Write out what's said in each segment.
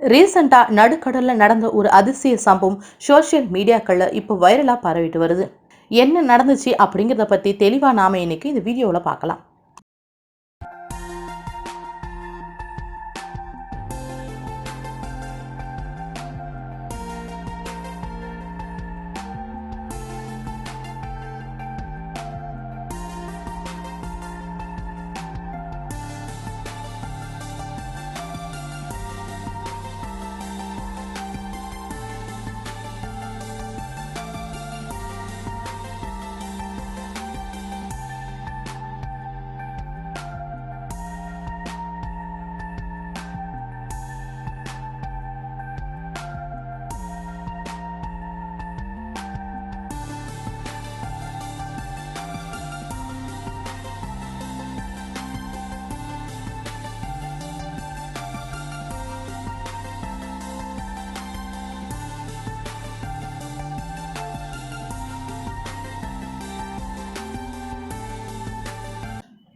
ரீசெண்டாக நடுக்கடலில் நடந்த ஒரு அதிசய சம்பவம் சோஷியல் மீடியாக்களில் இப்போ வைரலாக பரவிட்டு வருது. என்ன நடந்துச்சு அப்படிங்கிறத பற்றி தெளிவாக நாம இன்னைக்கு இந்த வீடியோவில் பார்க்கலாம்.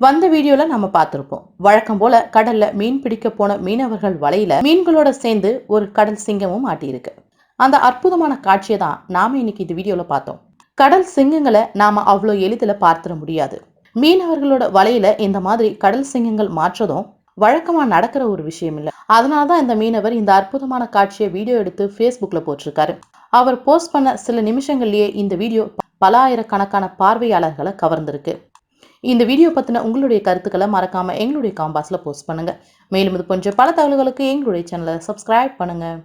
வந்த வீடியோல நம்ம பார்த்துருப்போம். வழக்கம் போல கடல்ல மீன் பிடிக்க போன மீனவர்கள் வலையில மீன்களோட சேர்ந்து ஒரு கடல் சிங்கமும் மாட்டியிருக்கு அந்த அற்புதமான காட்சியை தான் நாம இன்னைக்கு இந்த வீடியோல பார்த்தோம். கடல் சிங்கங்களை நாம அவ்வளோ எளிதில் பார்த்துட முடியாது. மீனவர்களோட வலையில இந்த மாதிரி கடல் சிங்கங்கள் மாற்றதும் வழக்கமா நடக்கிற ஒரு விஷயம் இல்லை. அதனால தான் இந்த மீனவர் இந்த அற்புதமான காட்சியை வீடியோ எடுத்து ஃபேஸ்புக்கில் போட்டிருக்காரு. அவர் போஸ்ட் பண்ண சில நிமிஷங்கள்லேயே இந்த வீடியோ பல ஆயிரக்கணக்கான பார்வையாளர்களை கவர்ந்திருக்கு. இந்த வீடியோ பற்றின உங்களுடைய கருத்துக்களை மறக்காமல் எங்களுடைய காம்பாஸில் போஸ்ட் பண்ணுங்கள் மேலும் இது போன்ற பல தகவல்களுக்கு எங்களுடைய சேனலை சப்ஸ்கிரைப் பண்ணுங்கள்